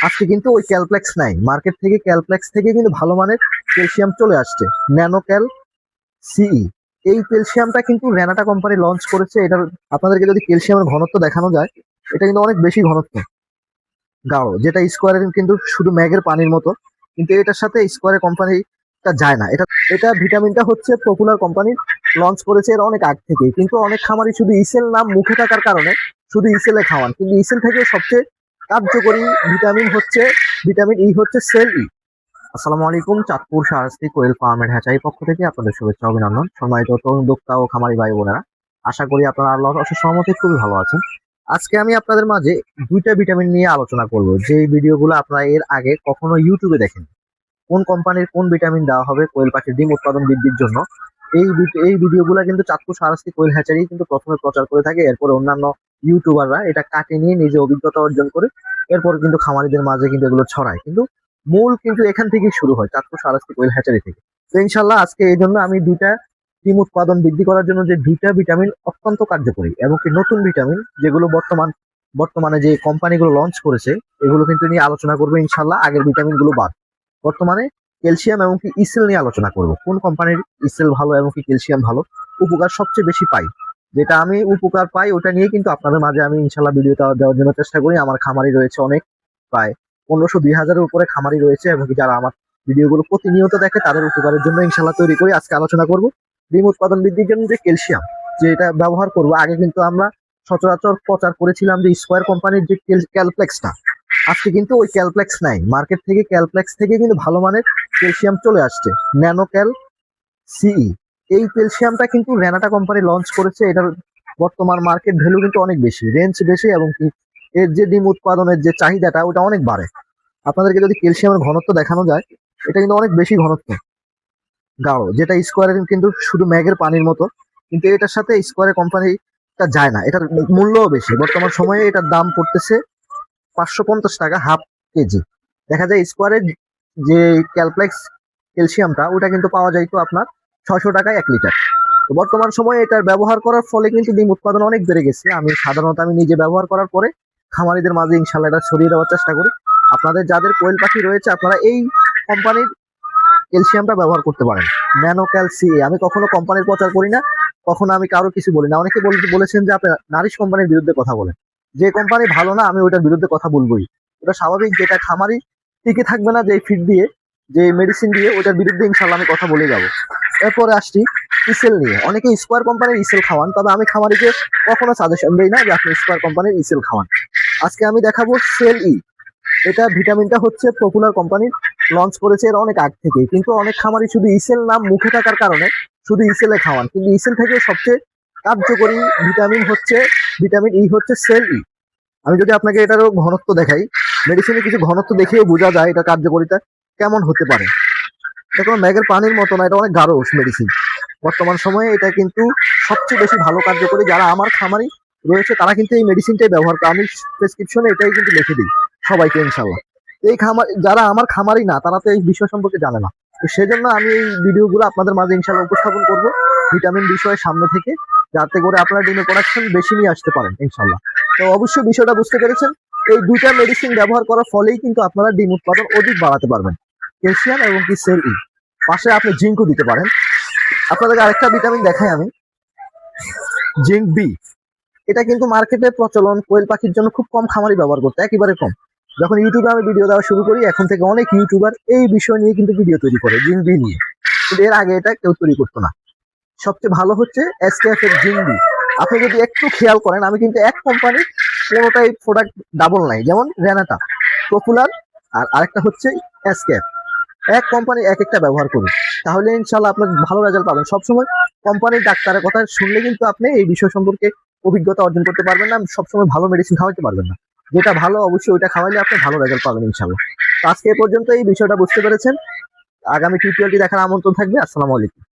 আজকে কিন্তু ওই ক্যালপ্লেক্স নাই। মার্কেট থেকে ক্যালপ্লেক্স থেকে কিন্তু ভালো মানের ক্যালসিয়াম চলে আসছে। ন্যানো ক্যাল সিই এই ক্যালসিয়ামটা কিন্তু রেনাটা কোম্পানি লঞ্চ করেছে। এটার আপনাদেরকে যদি ক্যালসিয়ামের ঘনত্ব দেখানো যায়, এটা কিন্তু অনেক বেশি ঘনত্ব। গাঢ়, যেটা স্কোয়ারের কিন্তু শুধু ম্যাগের পানির মতো। কিন্তু এটার সাথে স্কোয়ারের কোম্পানিটা যায় না। এটা এটা ভিটামিনটা হচ্ছে পপুলার কোম্পানি লঞ্চ করেছে এর অনেক আগ থেকে কিন্তু অনেক খামারি শুধু ইসেল নাম মুখে থাকার কারণে শুধু ইসেলে খাওয়ান। কিন্তু ইসেল থেকে সবচেয়ে কার্যকরী ভিটামিন হচ্ছে, ভিটামিন ই হচ্ছে সেল ই আসসালামু আলাইকুম, চাঁদপুর সারাস্তি কোয়েল ফার্মের হ্যাচাই পক্ষ থেকে আপনাদের শুভেচ্ছা, অভিনন্দন। সম্মানিত উদ্যোক্তা ও খামারি ভাই বোনেরা, আশা করি আপনারা আল্লাহর অশেষ সহমতে খুবই ভালো আছেন। আজকে আমি আপনাদের মাঝে দুইটা ভিটামিন নিয়ে আলোচনা করব। যে ভিডিওগুলো আপনারা এর আগে কখনো ইউটিউবে দেখেন কোন কোম্পানির কোন ভিটামিন দেওয়া হবে, কোয়েল পাখির ডিম উৎপাদন বৃদ্ধির জন্য। এই এই ভিডিওগুলো কিন্তু চাঁদপুর সারাস্তি কোয়েল হ্যাচারি কিন্তু প্রথমে প্রচার করে থাকে, এরপরে অন্যান্য ইউটিউবাররা এটা কাটে নিয়ে নিজে অভিজ্ঞতা অর্জন করে এরপর কিন্তু খামারিদের মাঝে কিন্তু এগুলো ছড়ায়। কিন্তু মূল কিন্তু এখান থেকেই শুরু হয়, চাঁদপুর সারাস্তি কোয়েল হ্যাচারি থেকে। তো ইনশাল্লাহ আজকে এই জন্য আমি দুইটা ডিম উৎপাদন বৃদ্ধি করার জন্য যে দুইটা ভিটামিন অত্যন্ত কার্যকরী এবং কি নতুন ভিটামিন যেগুলো বর্তমান, বর্তমানে যে কোম্পানিগুলো লঞ্চ করেছে, এগুলো কিন্তু নিয়ে আলোচনা করব ইনশাল্লাহ, আগের ভিটামিনগুলো বাদ। বর্তমানে ক্যালসিয়াম এবং কি ইসেল নিয়ে আলোচনা করব, কোন কোম্পানির ইসেল ভালো এবং কি ক্যালসিয়াম ভালো, উপকার সবচেয়ে বেশি পাই। যেটা আমি উপকার পাই, ওটা নিয়ে কিন্তু আপনাদের মাঝে আমি ইনশাল্লাহ ভিডিও দেওয়ার জন্য চেষ্টা করি। আমার খামারি রয়েছে অনেক, প্রায় পনেরোশো দুই হাজারের উপরে খামারি রয়েছে এবং যারা আমার ভিডিওগুলো প্রতিনিয়ত দেখে তাদের উপকারের জন্য ইনশাল্লাহ তৈরি করি। আজকে আলোচনা করব ডিম উৎপাদন বৃদ্ধির জন্য যে ক্যালসিয়াম, যেটা ব্যবহার করব। আগে কিন্তু আমরা সচরাচর প্রচার করেছিলাম যে স্কোয়ার কোম্পানির যে ক্যালপ্লেক্সটা, আজকে কিন্তু ওই ক্যালপ্লেক্স নাই। মার্কেট থেকে ক্যালপ্লেক্স থেকে কিন্তু ভালো মানের ক্যালসিয়াম চলে আসছে। ন্যানো ক্যাল সিই এই ক্যালসিয়ামটা কিন্তু রেনাটা কোম্পানি লঞ্চ করেছে, এটার বর্তমান মার্কেট ভ্যালু কিন্তু অনেক বেশি রেঞ্জ বেশি এবং কি এর যে ডিম উৎপাদনের যে চাহিদাটা, ওটা অনেক বাড়ে। আপনাদেরকে যদি ক্যালসিয়ামের ঘনত্ব দেখানো যায়, এটা কিন্তু অনেক বেশি ঘনত্ব। গাঢ়, যেটা স্কোয়ারের কিন্তু শুধু ম্যাগের পানির মতো, কিন্তু এটার সাথে স্কোয়ারের কোম্পানিটা যায় না, এটার মূল্যও বেশি। বর্তমান সময়ে এটার দাম পড়তেছে পাঁচশো পঞ্চাশ টাকা হাফ কেজি। দেখা যায় স্কোয়ারের যে ক্যালপ্লেক্স ক্যালসিয়ামটা ওটা কিন্তু পাওয়া যাইতো আপনার ছয়শো টাকায় এক লিটার। তো বর্তমান সময়ে এটার ব্যবহার করার ফলে কিন্তু ডিম উৎপাদন অনেক বেড়ে গেছে। আমি সাধারণত আমি নিজে ব্যবহার করার পরে খামারিদের মাঝে ইনশাল্লাহ এটা ছড়িয়ে দেওয়ার চেষ্টা করি। আপনাদের যাদের কোয়েল পাখি রয়েছে, আপনারা এই কোম্পানির ক্যালসিয়ামটা ব্যবহার করতে পারেন। ন্যানো ক্যালসি আমি কখনো কোম্পানির প্রচার করি না, কখনো আমি কারও কিছু বলি না। অনেকে বলেছেন যে আপনি নারিশ কোম্পানির বিরুদ্ধে কথা বলেন। যে কোম্পানি ভালো না, আমি ওইটার বিরুদ্ধে কথা বলবোই। ওটা স্বাভাবিক যেটা খামারি টিকে থাকবে না যে ফিড দিয়ে যে মেডিসিন দিয়ে ওটার বিরুদ্ধে ইনশাল্লাহ আমি কথা বলে যাব। এরপরে আসছি ইসেল নিয়ে। অনেকে স্কোয়ার কোম্পানির ইসেল খাওয়ান, তবে আমি খামারিকে কখনো সাজেশন দিই না যে আপনি স্কোয়ার কোম্পানির ইসেল খাওয়ান। আজকে আমি দেখাবো সেল ই এটা ভিটামিনটা হচ্ছে পপুলার কোম্পানি লঞ্চ করেছে এর অনেক আগ থেকে কিন্তু অনেক খামারি শুধু ইসেল নাম মুখে থাকার কারণে শুধু ইসেলে খাওয়ান। কিন্তু ইসেল থেকে সবচেয়ে কার্যকরী ভিটামিন হচ্ছে ভিটামিন ই হচ্ছে সেল ই আমি যদি আপনাকে এটারও ঘনত্ব দেখাই মেডিসিনে কিছু ঘনত্ব দেখেও বোঝা যায় এটা কার্যকরিতা। কেমন হতে পারে? এটা কোনো ম্যাগের পানির মতো না, এটা অনেক গাঢ় মেডিসিন বর্তমান সময়ে এটা কিন্তু সবচেয়ে বেশি ভালো কার্যকরী যারা আমার খামারি রয়েছে, তারা কিন্তু এই মেডিসিনটাই ব্যবহার করে। আমি প্রেসক্রিপশনে এটাই কিন্তু লিখে দিই সবাইকে ইনশাল্লাহ এই খামার, যারা আমার খামারি না, তারা তো এই বিষয় সম্পর্কে জানে না। তো সেজন্য আমি এই ভিডিওগুলো আপনাদের মাঝে ইনশাল্লাহ উপস্থাপন করব ভিটামিন বিষয়ে সামনে থেকে, যাতে করে আপনারা ডিমের প্রোডাকশন বেশি নিয়ে আসতে পারেন ইনশাল্লাহ তো অবশ্যই বিষয়টা বুঝতে পেরেছেন। এই দুইটা মেডিসিন ব্যবহার করার ফলেই কিন্তু আপনারা ডিম উৎপাদন অধিক বাড়াতে পারবেন। ক্যালসিয়াম এবং কি সেল ই পাশে আপনি জিঙ্কও দিতে পারেন। আপনাদেরকে আরেকটা ভিটামিন দেখাই আমি। জিঙ্ক বি এটা কিন্তু মার্কেটে প্রচলন, কোয়েল পাখির জন্য খুব কম খামারি ব্যবহার করতে, একেবারে কম। যখন ইউটিউবে আমি ভিডিও দেওয়া শুরু করি, এখন থেকে অনেক ইউটিউবার এই বিষয় নিয়ে কিন্তু ভিডিও তৈরি করে জিঙ্ক বি নিয়ে। কিন্তু এর আগে এটা কেউ তৈরি করতো না। সবচেয়ে ভালো হচ্ছে এসকেএফ এর জিঙ্ক বি আপনি যদি একটু খেয়াল করেন, আমি কিন্তু এক কোম্পানির কোনোটাই প্রোডাক্ট ডাবল নাই, যেমন রেনাটা পপুলার আর আরেকটা হচ্ছে এসকেএফ এক কোম্পানি এক একটা ব্যবহার করুন। তাহলে ইনশাল্লাহ আপনার ভালো রেজাল্ট পাবেন। সবসময় কোম্পানির ডাক্তারের কথা শুনলে কিন্তু আপনি এই বিষয় সম্পর্কে অভিজ্ঞতা অর্জন করতে পারবেন না, সবসময় ভালো মেডিসিন খাওয়াতে পারবেন না। যেটা ভালো অবশ্যই ওইটা খাওয়াইলে আপনি ভালো রেজাল্ট পাবেন ইনশাল্লাহ আজকে পর্যন্ত এই বিষয়টা বুঝতে পেরেছেন। আগামী টিউটোরিয়ালটি দেখার আমন্ত্রণ থাকবে। আসসালামু আলাইকুম।